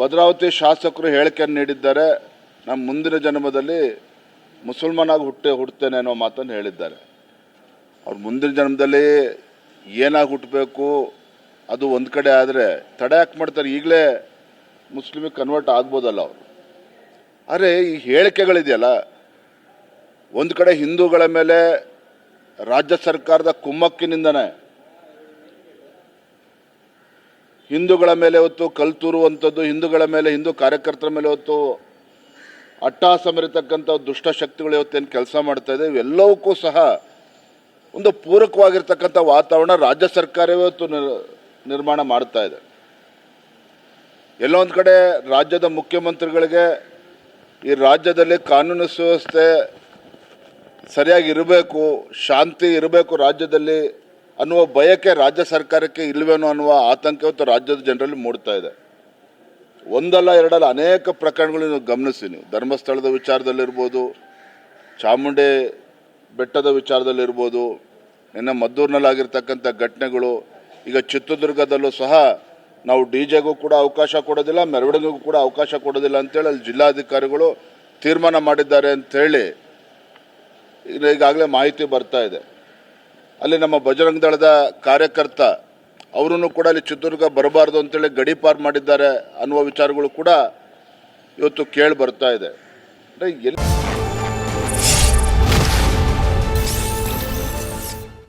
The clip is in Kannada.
ಭದ್ರಾವತಿ ಶಾಸಕರು ಹೇಳಿಕೆಯನ್ನು ನೀಡಿದ್ದಾರೆ. ನಮ್ಮ ಮುಂದಿನ ಜನ್ಮದಲ್ಲಿ ಮುಸಲ್ಮಾನಾಗಿ ಹುಟ್ಟೆ ಹುಡ್ತೇನೆ ಅನ್ನೋ ಮಾತನ್ನು ಹೇಳಿದ್ದಾರೆ. ಅವ್ರು ಮುಂದಿನ ಜನ್ಮದಲ್ಲಿ ಏನಾಗಿ ಹುಟ್ಟಬೇಕು, ಅದು ಒಂದು ಕಡೆ ಆದರೆ ತಡೆ ಯಾಕೆ ಮಾಡ್ತಾರೆ? ಈಗಲೇ ಮುಸ್ಲಿಮಿಗೆ ಕನ್ವರ್ಟ್ ಆಗ್ಬೋದಲ್ಲ ಅವರು. ಆದರೆ ಈ ಹೇಳಿಕೆಗಳಿದೆಯಲ್ಲ, ಒಂದು ಕಡೆ ಹಿಂದೂಗಳ ಮೇಲೆ ರಾಜ್ಯ ಸರ್ಕಾರದ ಕುಮ್ಮಕ್ಕಿನಿಂದನೇ ಹಿಂದೂಗಳ ಮೇಲೆ ಹೊತ್ತು ಕಲ್ ತೂರುವಂಥದ್ದು ಹಿಂದೂಗಳ ಮೇಲೆ, ಹಿಂದೂ ಕಾರ್ಯಕರ್ತರ ಮೇಲೆ ಹೊತ್ತು ದುಷ್ಟಶಕ್ತಿಗಳು ದುಷ್ಟ ಶಕ್ತಿಗಳು ಇವತ್ತೇನು ಕೆಲಸ ಮಾಡ್ತಾ ಇದೆ, ಇವೆಲ್ಲವಕ್ಕೂ ಸಹ ಒಂದು ಪೂರಕವಾಗಿರ್ತಕ್ಕಂಥ ವಾತಾವರಣ ರಾಜ್ಯ ಸರ್ಕಾರವೇ ಇವತ್ತು ನಿರ್- ನಿರ್ಮಾಣ ಮಾಡ್ತಾ ಇದೆ. ಎಲ್ಲೋ ಕಡೆ ರಾಜ್ಯದ ಮುಖ್ಯಮಂತ್ರಿಗಳಿಗೆ ಈ ರಾಜ್ಯದಲ್ಲಿ ಕಾನೂನು ಸುವ್ಯವಸ್ಥೆ ಸರಿಯಾಗಿ ಇರಬೇಕು, ಶಾಂತಿ ಇರಬೇಕು ರಾಜ್ಯದಲ್ಲಿ ಅನ್ನುವ ಭಯಕ್ಕೆ ರಾಜ್ಯ ಸರ್ಕಾರಕ್ಕೆ ಇಲ್ಲವೇನೋ ಅನ್ನುವ ಆತಂಕ ಇವತ್ತು ರಾಜ್ಯದ ಜನರಲ್ಲಿ ಮೂಡ್ತಾ ಇದೆ. ಒಂದಲ್ಲ ಎರಡಲ್ಲ ಅನೇಕ ಪ್ರಕರಣಗಳು ನೀವು ಗಮನಿಸಿ ನೀವು. ಧರ್ಮಸ್ಥಳದ ವಿಚಾರದಲ್ಲಿರ್ಬೋದು, ಚಾಮುಂಡಿ ಬೆಟ್ಟದ ವಿಚಾರದಲ್ಲಿರ್ಬೋದು ಮದ್ದೂರಿನಲ್ಲಿ ಮದ್ದೂರಿನಲ್ಲಾಗಿರ್ತಕ್ಕಂಥ ಘಟನೆಗಳು, ಈಗ ಚಿತ್ರದುರ್ಗದಲ್ಲೂ ಸಹ ನಾವು ಡಿ ಜೆಗೂ ಕೂಡ ಅವಕಾಶ ಕೊಡೋದಿಲ್ಲ, ಮೆರವಣಿಗೆಗೂ ಕೂಡ ಅವಕಾಶ ಕೊಡೋದಿಲ್ಲ ಅಂತೇಳಿ ಅಲ್ಲಿ ಜಿಲ್ಲಾಧಿಕಾರಿಗಳು ತೀರ್ಮಾನ ಮಾಡಿದ್ದಾರೆ ಈಗ ಈಗಾಗಲೇ ಮಾಹಿತಿ ಬರ್ತಾ ಇದೆ. ಅಲ್ಲಿ ನಮ್ಮ ಬಜರಂಗ ದಳದ ಕಾರ್ಯಕರ್ತ, ಅವರನ್ನು ಕೂಡ ಅಲ್ಲಿ ಚಿತ್ರದುರ್ಗ ಬರಬಾರ್ದು ಅಂತೇಳಿ ಗಡೀಪಾರ್ ಮಾಡಿದ್ದಾರೆ ಅನ್ನುವ ವಿಚಾರಗಳು ಕೂಡ ಇವತ್ತು ಕೇಳಿ ಬರ್ತಾ ಇದೆ. ಎಲ್ಲಿ